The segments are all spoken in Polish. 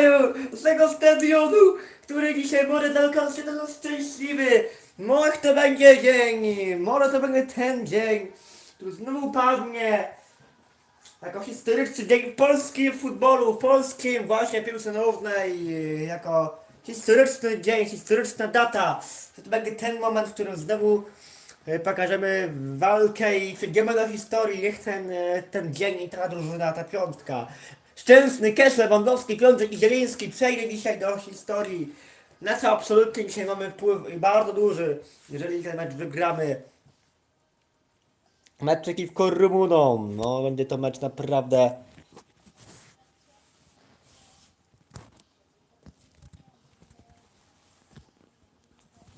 Dubaju, z tego stadionu, który dzisiaj może dla każdego szczęśliwy. Może to będzie dzień, może to będzie ten dzień, który znowu padnie. Jako historyczny dzień w polskim futbolu, w polskim właśnie piłce nożnej, jako historyczny dzień, historyczna data. To będzie ten moment, w którym znowu yy, pokażemy walkę i przejdziemy do historii. Niech ten, yy, ten dzień i ta drużyna, ta piątka. Szczęsny, Kesz, Lewandowski, Piątek i Zieliński przejdzie dzisiaj do historii. Na co absolutnie dzisiaj mamy wpływ bardzo duży, jeżeli ten mecz wygramy. Mecz przeciwko Rumunom. No, będzie to mecz naprawdę.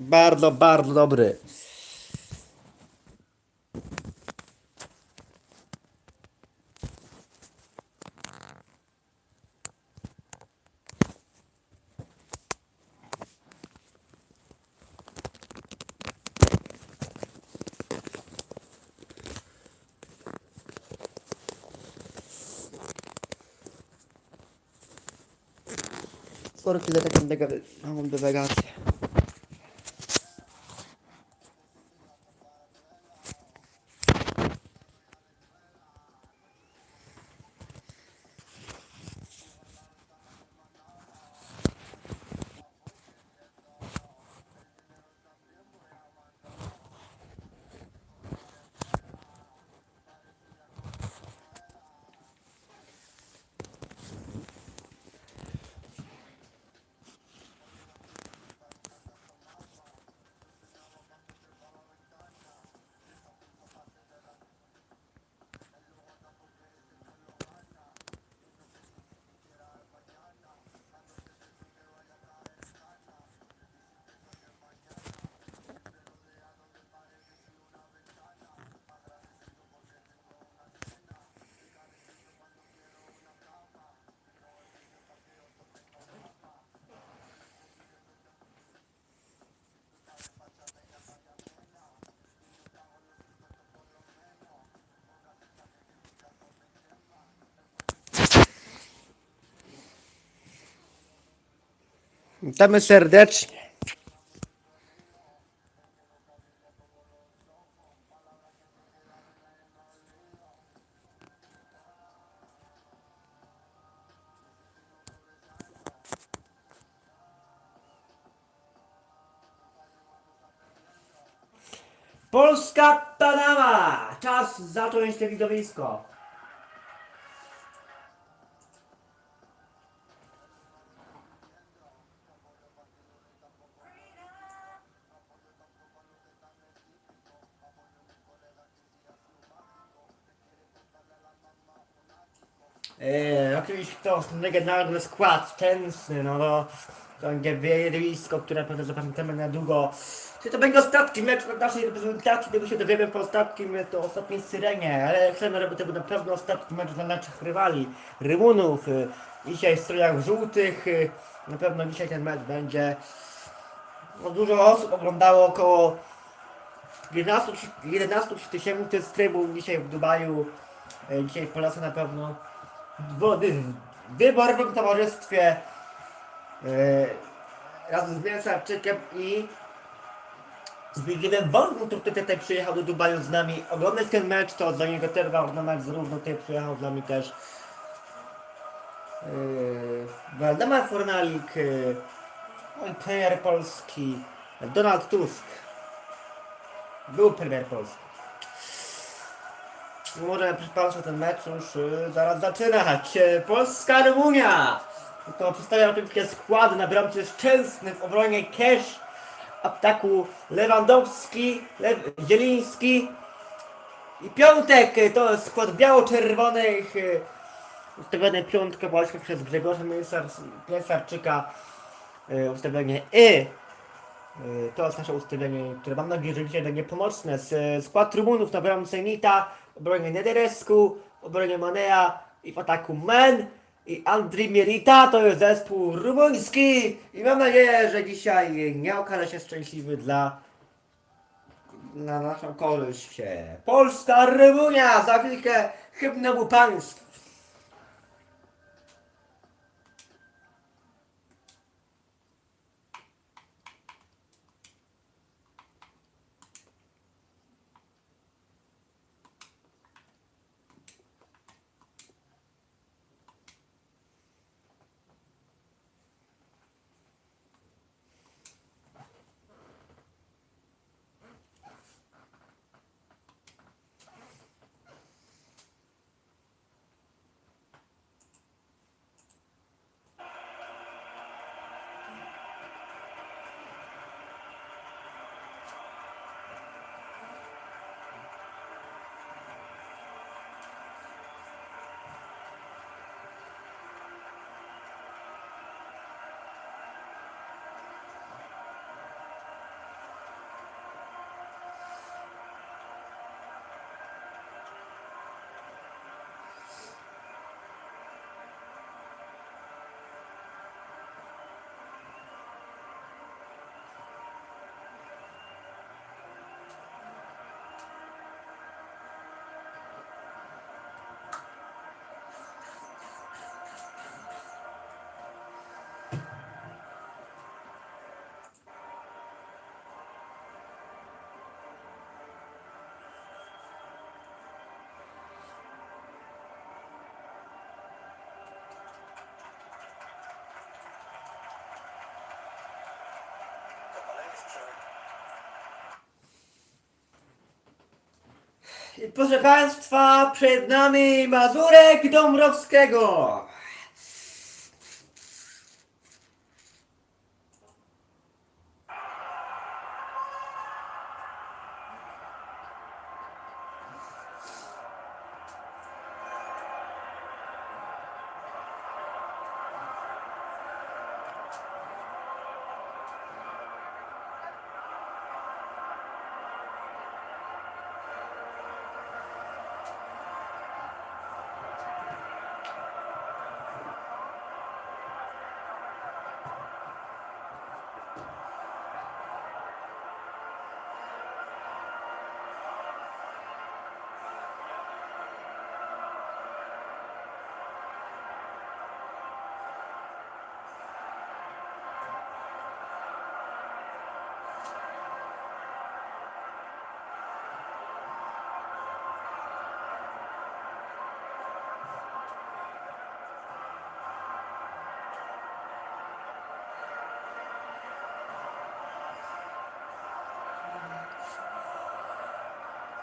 Bardzo, bardzo dobry. Sonra bize de kendi de görürüz. Hamamda ve gazi. Witamy serdecznie. Polska Panama! Czas zacząć to widowisko. To legendarny skład, szczęsny, no to to będzie widowisko, które pewnie zapamiętamy na długo. Czy to będzie ostatni mecz naszej reprezentacji, tego się dowiemy po ostatnim, to ostatniej syrenie, ale chcemy, żeby to był na pewno ostatni mecz dla naszych rywali, Rymunów. Dzisiaj w strojach żółtych, na pewno dzisiaj ten mecz będzie. No, dużo osób oglądało, około 11, 11 tysięcy trybun dzisiaj w Dubaju. E, Dzisiaj Polacy na pewno wody w wyborowym towarzystwie e, razem z Mięsarczykiem i Zbigniewem Wolną, który tutaj przyjechał do Dubaju z nami oglądać ten mecz, to za niego też ważny mecz, zarówno tutaj przyjechał z nami też yy, Waldemar Fornalik, yy, no premier Polski, Donald Tusk. Był premier Polski. Proszę Państwa ten mecz już y, zaraz zaczynać. E, Polska Rumunia! To przedstawia oczywiście składy na bramce Szczęsny w obronie Kesz, ataku Lewandowski, Lew Zieliński i Piątek. E, To skład biało-czerwonych. e, Ustawione piątkę właśnie przez Grzegorza e, Ustawienie Y. To jest nasze ustawienie, które mam nadzieję, że dzisiaj będzie pomocne. Skład Rumunów na bramce Nita, w obronie Nederescu, w obronie Manea i w ataku Men i Andri Merita to jest zespół rumuński i mam nadzieję, że dzisiaj nie okaże się szczęśliwy dla na naszą korzyść. Polska Rumunia za chwilkę hymnomu państw. Proszę Państwa, przed nami Mazurek Dąbrowskiego.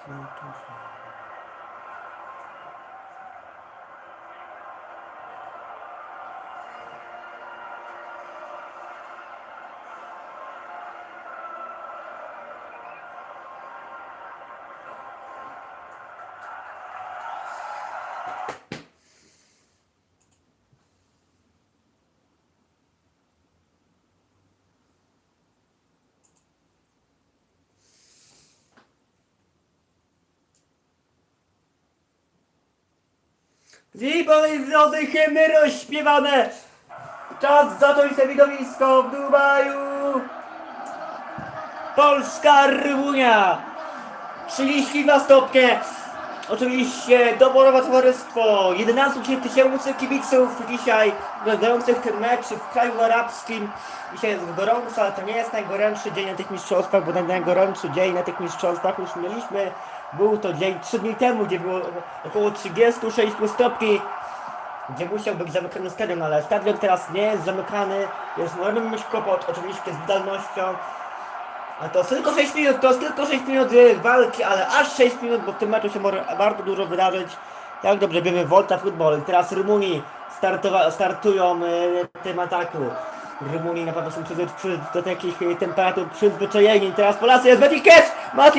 fruto verde. I moi drodzy, hymny rozśpiewane. Czas zacząć to widowisko w Dubaju. Polska Rumunia. 32 stopnie. Oczywiście doborowe towarzystwo. 11 tysięcy kibiców dzisiaj oglądających ten mecz w kraju arabskim. Dzisiaj jest gorąco, ale to nie jest najgorętszy dzień na tych mistrzostwach, bo najgorętszy dzień na tych mistrzostwach już mieliśmy. Był to dzień 3 dni temu, gdzie było około 36 stopni gdzie musiał być zamykany stadion, ale stadion teraz nie jest zamykany, więc możemy mieć kłopot oczywiście z wydolnością. A to tylko 6 minut, to jest tylko 6 minut y, walki, ale aż 6 minut, bo w tym meczu się może bardzo dużo wydarzyć. Jak dobrze wiemy, Volta Football, teraz startowa- startują y, tym ataku. Rumunii na pewno są przyzwy- przy, do takich y, temperatur przyzwyczajeni. Teraz Polacy jest Mati Cash!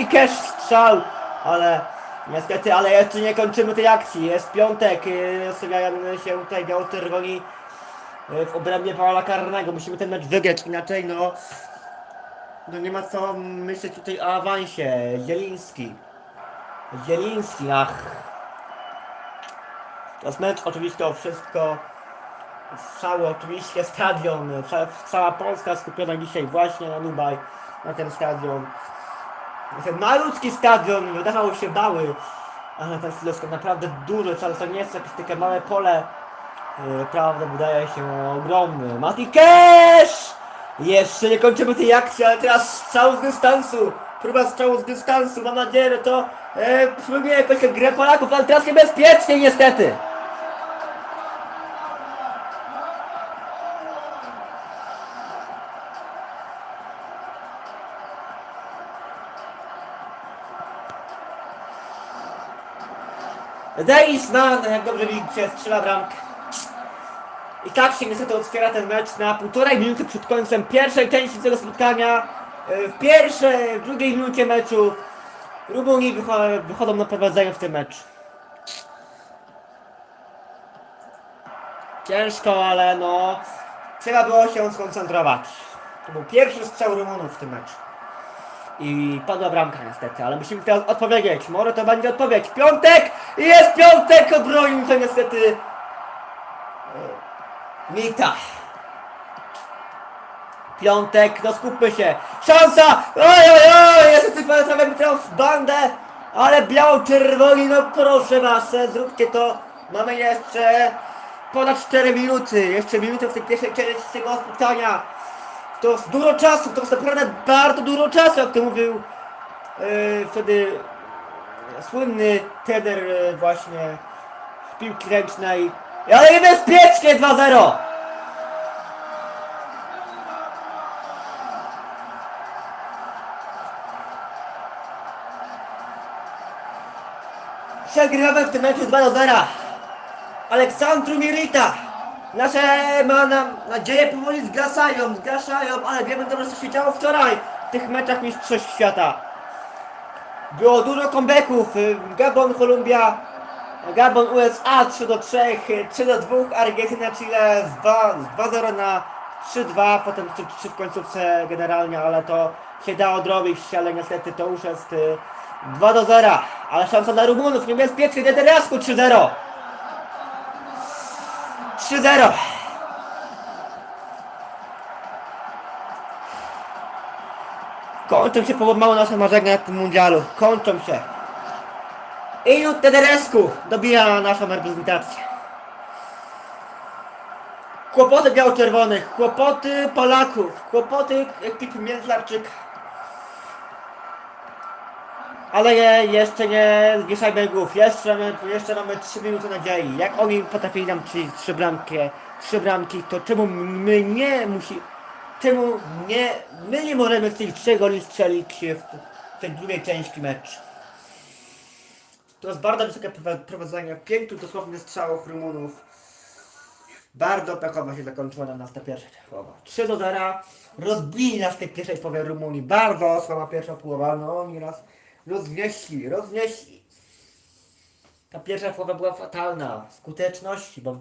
Cash strzał! Ale niestety, ale jeszcze nie kończymy tej akcji. Jest piątek, y, stawiają się tutaj biało-czerwoni y, w obrębie Paola Karnego. Musimy ten mecz wygrać, inaczej no... No nie ma co myśleć tutaj o awansie. Zieliński. Zieliński, ach. To jest mecz, oczywiście to wszystko. Cały oczywiście stadion, ca- cała Polska skupiona dzisiaj właśnie na Dubaj, na ten stadion. Ten malutki stadion, wydawało się mały, ale ten stadion naprawdę duży, wcale to nie jest jakieś takie małe pole. Yy, Prawda wydaje się ogromny. Mati! Jeszcze nie kończymy tej akcji, ale teraz strzał z dystansu. Próba strzału z dystansu, mam nadzieję, że to e, przypomnie jakoś grę Polaków, ale teraz niebezpiecznie niestety. Deisman, jak dobrze widzicie, strzela bramkę. I tak się niestety otwiera ten mecz na półtorej minuty przed końcem pierwszej części tego spotkania. E, W pierwszej, w drugiej minucie meczu Rumuni wycho- wychodzą na prowadzenie w tym meczu. Ciężko, ale no trzeba było się skoncentrować. To był pierwszy strzał Rumunów w tym meczu. I padła bramka niestety, ale musimy teraz odpowiedzieć. Może to będzie odpowiedź. Piątek! Jest piątek! Obronił to niestety Mita. Piątek, no skupmy się. Szansa! Oj, oj, oj! Niestety prawie trał w bandę, ale biało-czerwoni, no proszę was, zróbcie to. Mamy jeszcze ponad 4 minuty. Jeszcze minutę w tej pierwszej części tego spotkania. To jest dużo czasu, to jest naprawdę bardzo dużo czasu, jak to mówił yy, wtedy słynny trener yy, właśnie w piłki ręcznej. Ale niebezpiecznie 2-0! Przegrywamy w tym meczu 2 do 0. Aleksandru Mirita. Nasze ma nam nadzieje powoli zgasają, zgaszają, ale wiemy dobrze co się działo wczoraj w tych meczach Mistrzostw Świata. Było dużo comebacków. Gabon, Kolumbia, Gabon, USA 3 do 3, y, 3 do 2, Argentyna, Chile z 2 z 2-0 na 3-2, potem 3 w końcówce generalnie, ale to się da odrobić, ale niestety to już jest y, 2 do 0. Ale szansa dla Rumunów, niebezpiecznie, Dederasku 3-0. 3-0. Kończą się pomału nasze marzenia na tym mundialu. Kończą się. Ilu Tederescu dobija naszą reprezentację. Kłopoty biało-czerwonych, kłopoty Polaków, kłopoty ekipy Międlarczyka. Ale je, jeszcze nie zwieszajmy głów, jeszcze mamy, jeszcze mamy 3 minuty nadziei. Jak oni potrafili nam przyjść trzy bramki, trzy bramki, to czemu my nie musi, czemu nie, my nie możemy z tych trzech goli strzelić w tej drugiej części meczu. To jest bardzo wysokie prowa- prowadzenie, pięciu dosłownie strzałów Rumunów. Bardzo pechowo się zakończyła nam nas ta pierwsza połowa. 3 do 0. Rozbili nas w tej pierwszej połowie Rumunii. Bardzo słaba pierwsza połowa. No oni nas roznieśli, roznieśli. Ta pierwsza połowa była fatalna. Skuteczności, bo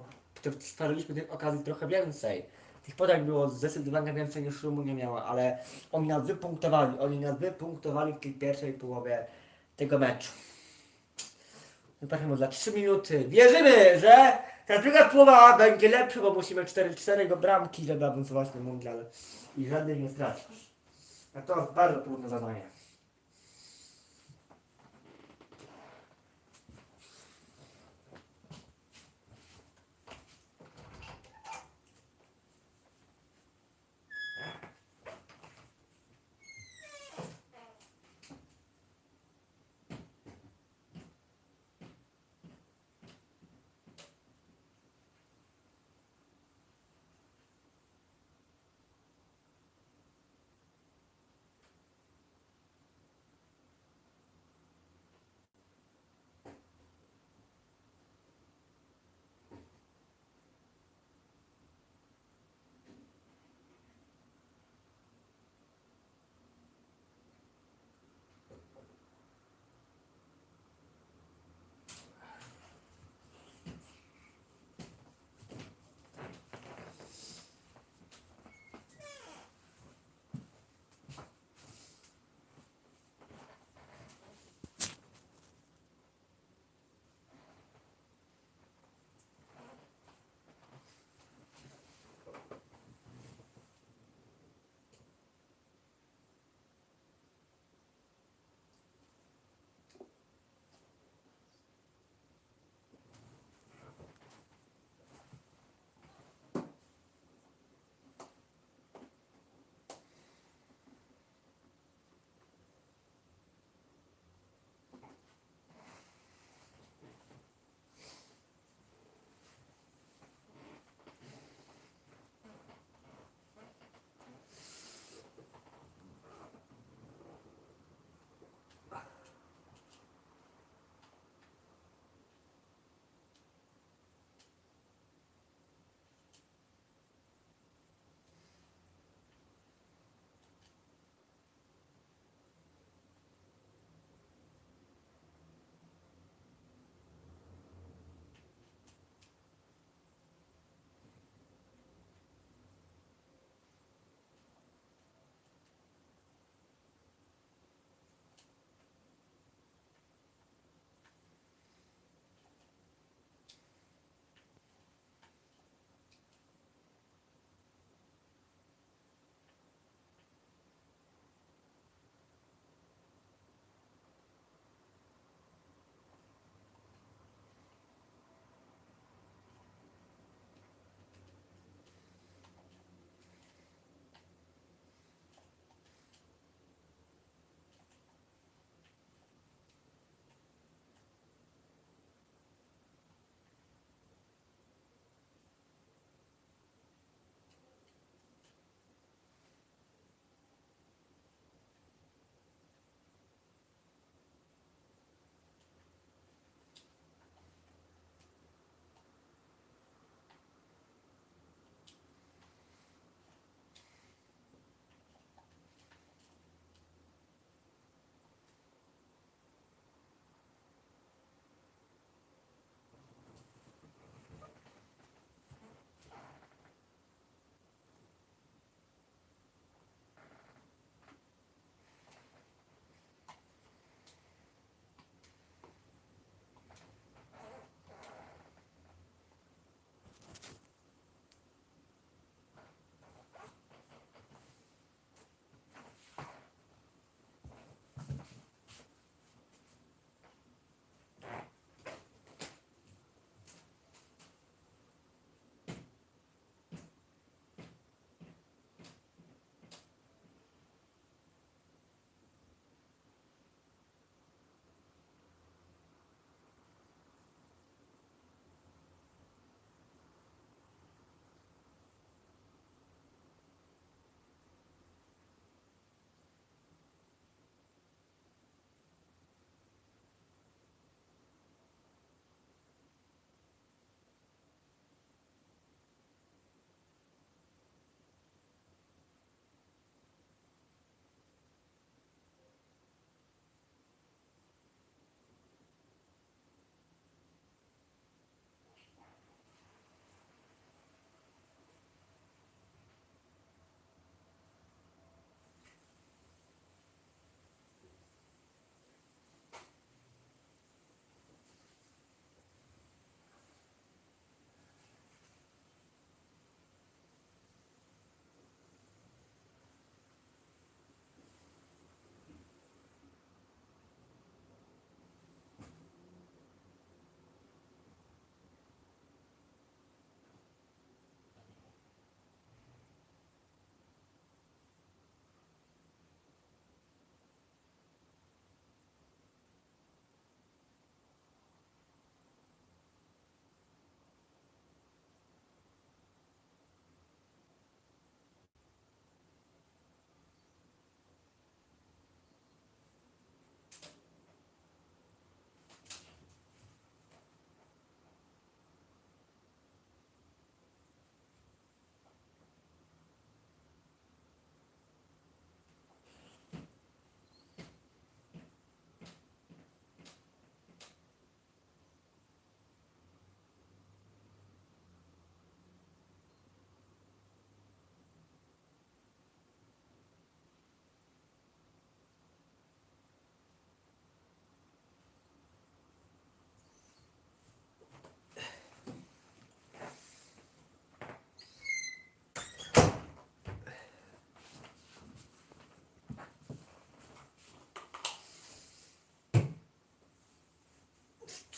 stworzyliśmy tych okazji trochę więcej. Tych podań było zdecydowanie więcej niż Rumunia miała, ale oni nas wypunktowali. Oni nas wypunktowali w tej pierwszej połowie tego meczu. Wypatrzymy za 3 minuty. Wierzymy, że ta druga połowa będzie lepsza, bo musimy 4-4 do bramki, żeby awansować na mundial i żadnej nie stracić. A to bardzo trudne zadanie.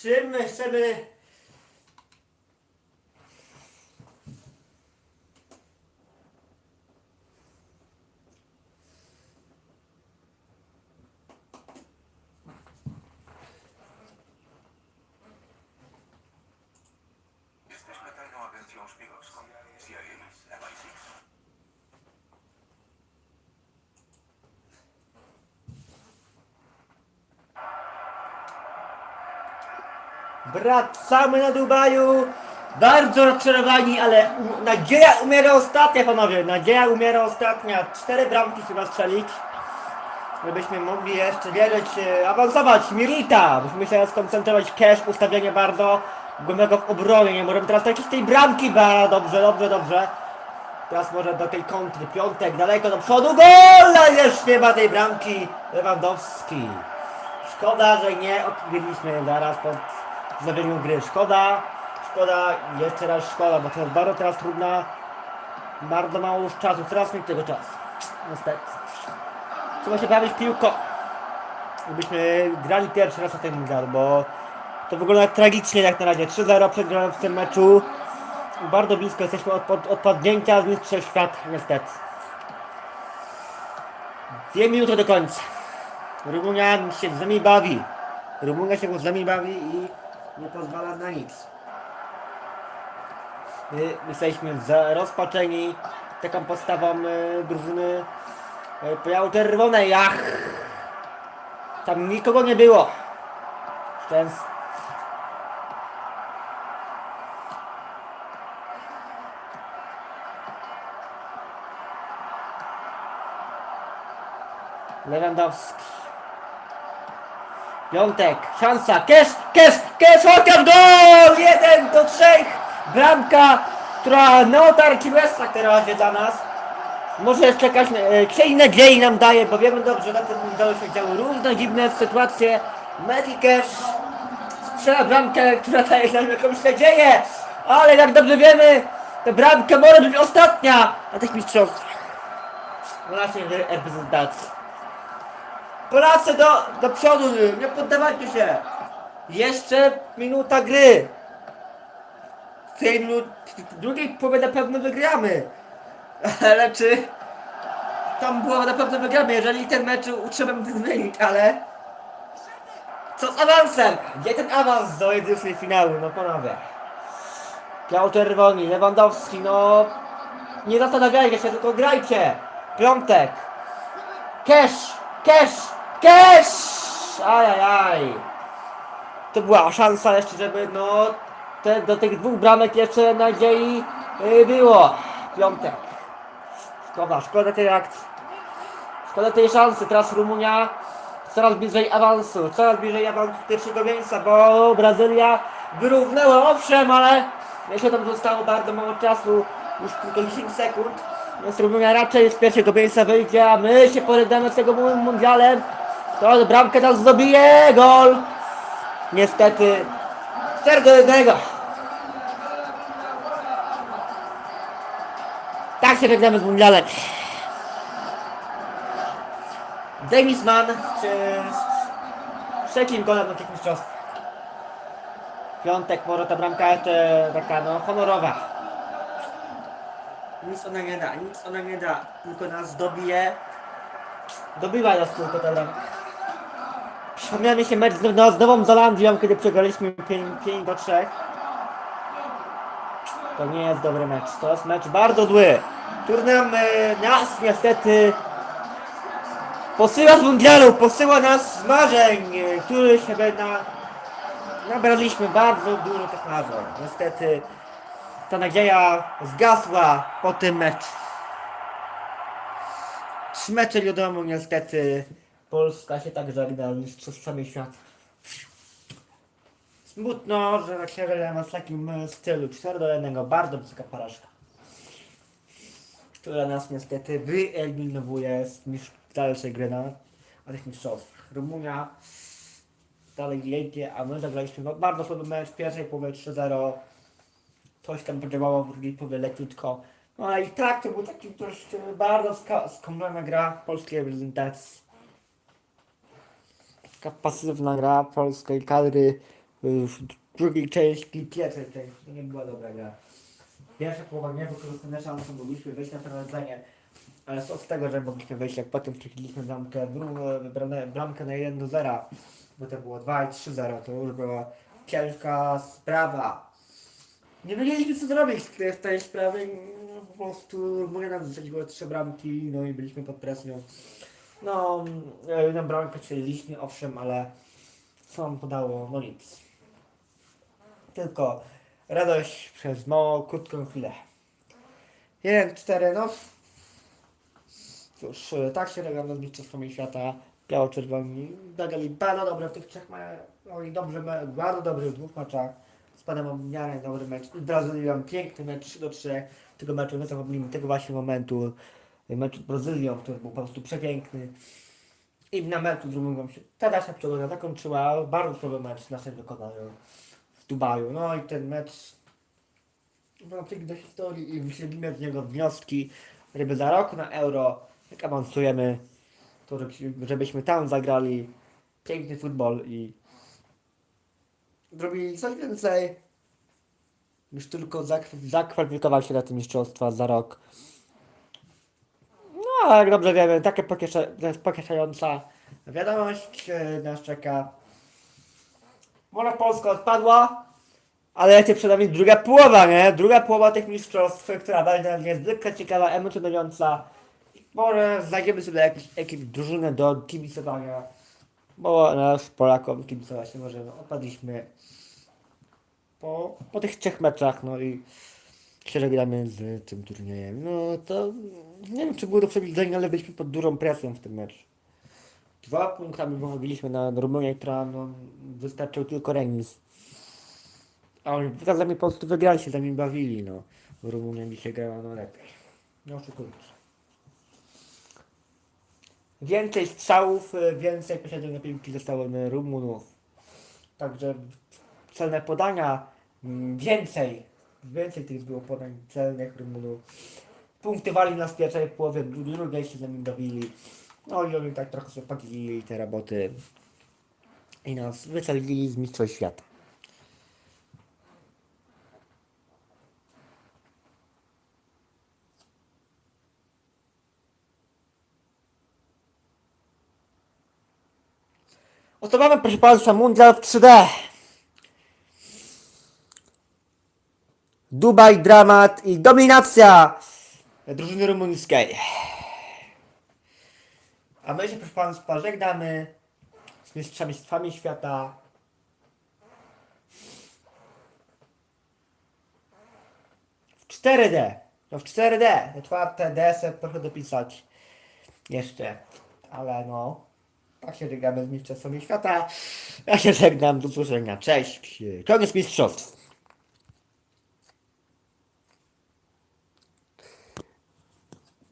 Czym my chcemy Wracamy na Dubaju. Bardzo rozczarowani, ale u- nadzieja umiera ostatnia, panowie. Nadzieja umiera ostatnia. Cztery bramki chyba strzelić. Żebyśmy mogli jeszcze wierzyć, e, awansować. Milita! Musimy się skoncentrować. Cash, ustawienie bardzo głęboko w obronie. Nie możemy teraz tracić tej bramki. Ba, dobrze, dobrze, dobrze. Teraz może do tej kontry. Piątek, daleko do przodu. Gol! Ale już nie ma tej bramki. Lewandowski. Szkoda, że nie odpowiedzieliśmy zaraz po wznowieniu gry. Szkoda, szkoda, jeszcze raz szkoda, bo jest bardzo teraz trudna, bardzo mało już czasu, coraz mniej tego czasu. Niestety. Trzeba się bawić piłką. Gdybyśmy grali pierwszy raz na tym mundialu, bo to wygląda tragicznie jak na razie. 3-0 przegrałem w tym meczu. Bardzo blisko jesteśmy od, od odpadnięcia z Mistrzostw Świata, niestety. Dwie minuty do końca. Rumunia się z nami bawi. Rumunia się z nami bawi i nie pozwala na nic. My jesteśmy rozpaczeni taką postawą e, drużyny e, pojawu czerwonej. Ach! Tam nikogo nie było. Szczęs. Lewandowski. Piątek, szansa, Kesz, Kesz, Kesz, chociaż gol! Jeden do trzech! Bramka, która na otarci łezach teraz dla nas. Może jeszcze jakaś e, księgi nadziei nam daje, bo wiemy dobrze, że na tym mundialu się działy różne dziwne sytuacje. Meti Kesz strzela bramkę, która daje nam jakąś nadzieję, ale jak dobrze wiemy, ta bramka może być ostatnia na tych mistrzostwach. W naszej reprezentacji. Polacy do, do przodu, nie poddawajcie się. Jeszcze minuta gry. W tej minut, w drugiej połowie na pewno wygramy. Ale czy tam było na pewno wygramy, jeżeli ten mecz utrzymamy ten wynik, ale co z awansem? Gdzie ten awans do edycji finału, no panowie? Biał czerwoni, Lewandowski, no nie zastanawiajcie się, tylko grajcie. Piątek. Cash! Cash! Cash! Ajajaj! To była szansa jeszcze, żeby no te, do tych dwóch bramek jeszcze nadziei y, było. Piątek. Szkoda, szkoda tej akcji. Szkoda tej szansy. Teraz Rumunia coraz bliżej awansu. Coraz bliżej awansu pierwszego miejsca, bo Brazylia wyrównała owszem, ale jeszcze tam zostało bardzo mało czasu. Już tylko 10 sekund. Więc Rumunia raczej z pierwszego miejsca wyjdzie, a my się porydamy z tego mundialem. To bramkę tam zdobije. Gol! Niestety 4 do 1. Tak się żegnamy z mundialem. Denis Mann z, z trzecim golem na tych mistrzostwach. Piątek, może ta bramka jeszcze taka no honorowa. Nic ona nie da, nic ona nie da, tylko nas dobije. Dobywa nas tylko ta bramka. Przypomniał mi się mecz z, no, z Nową Zelandią, kiedy przegraliśmy 5, 5 do 3. To nie jest dobry mecz, to jest mecz bardzo zły. Który nam, e, nas niestety posyła z mundialu, posyła nas z marzeń, e, który się na, nabraliśmy bardzo dużo tych marzeń. Niestety ta nadzieja zgasła po tym meczu. Z meczem wiadomo niestety Polska się tak żegna z mistrzostwami świata. Smutno, że tak się żegnamy w takim e, stylu 4 do 1, bardzo wysoka porażka. Która nas niestety wyeliminowuje z dalszej gry na, na tych mistrzostwach. Rumunia dalej jedzie, a my zagraliśmy bardzo słaby mecz w pierwszej połowie 3-0. Coś tam podziałało w drugiej połowie leciutko. No i tak to był taki dość bardzo skomplona gra polskiej reprezentacji. Taka pasywna gra polskiej kadry w drugiej części, pierwszej części nie była dobra gra. Pierwsza połowa nie wykorzystane szanse, mogliśmy wejść na prowadzenie, ale co z tego, że mogliśmy wejść, jak potem straciliśmy bramkę, drugą, wybrane, bramkę na 1 do 0, bo to było 2 i 3-0, to już była ciężka sprawa. Nie wiedzieliśmy co zrobić w tej sprawie, no, po prostu mówię nam zasadziło trzy bramki, no i byliśmy pod presją. No, jedną bramkę strzeliliśmy, owszem, ale co nam podało? No nic. Tylko radość przez mało, krótką chwilę. 1-4, no. Cóż, tak się reaguje z Mistrzostwami Świata. Biało-czerwoni zagrali bardzo dobre w tych trzech meczach. Oni dobrze, bardzo dobry w dwóch meczach. Z Panamą w miarę dobry mecz. Z Brazylią piękny mecz 3 do 3 tego meczu. Nie zapomnijmy tego właśnie momentu. Mecz z Brazylią, który był po prostu przepiękny. I na meczu z Rumunią się ta nasza przygoda zakończyła. Bardzo słaby mecz w naszym wykonaniu w Dubaju. No i ten mecz wrócili do historii i wyśledzimy z niego wnioski, żeby za rok na Euro, jak awansujemy, to żeby- żebyśmy tam zagrali piękny futbol i zrobili coś więcej niż tylko zakw- zakwalifikować się na te mistrzostwa za rok. No, jak dobrze wiemy, jest pocieszająca wiadomość e, nas czeka. Może Polska odpadła, ale leci przed nami druga połowa, nie? Druga połowa tych mistrzostw, która będzie niezwykle ciekawa, emocjonująca. Może znajdziemy sobie jakieś, jakieś drużynę do kibicowania, bo nas Polakom kibicować nie możemy. Opadliśmy po, po tych trzech meczach, no i się żegnamy z tym turniejem. No to nie wiem, czy było to przewidzenie, ale byliśmy pod dużą presją w tym meczu. Dwa punktami wychodziliśmy na Rumunię, która no, wystarczył tylko remis. A oni wykazami po prostu wygrali się, z nami bawili, no. Rumunia dzisiaj grała no lepiej. No oszukujmy. Więcej strzałów, y, więcej posiadania piłki zostało Rumunów. Także celne podania, mm, więcej, więcej tych było podań celnych Rumunów. Punktowali nas w pierwszej połowie, drugiej się z nami bawili. No i oni tak trochę sobie podzielili te roboty i nas wycelili z Mistrzostw Świata. Oto mamy, proszę Państwa, Mundial w 3D. Dubaj, dramat i dominacja drużyny rumuńskiej. A my się, proszę Państwa, żegnamy z mistrzostwami świata. W 4D. No w 4D. Te czwarte D se proszę dopisać jeszcze. Ale no. Tak się żegnamy z mistrzostwami świata. Ja się żegnam. Do usłyszenia. Cześć. Koniec mistrzostw.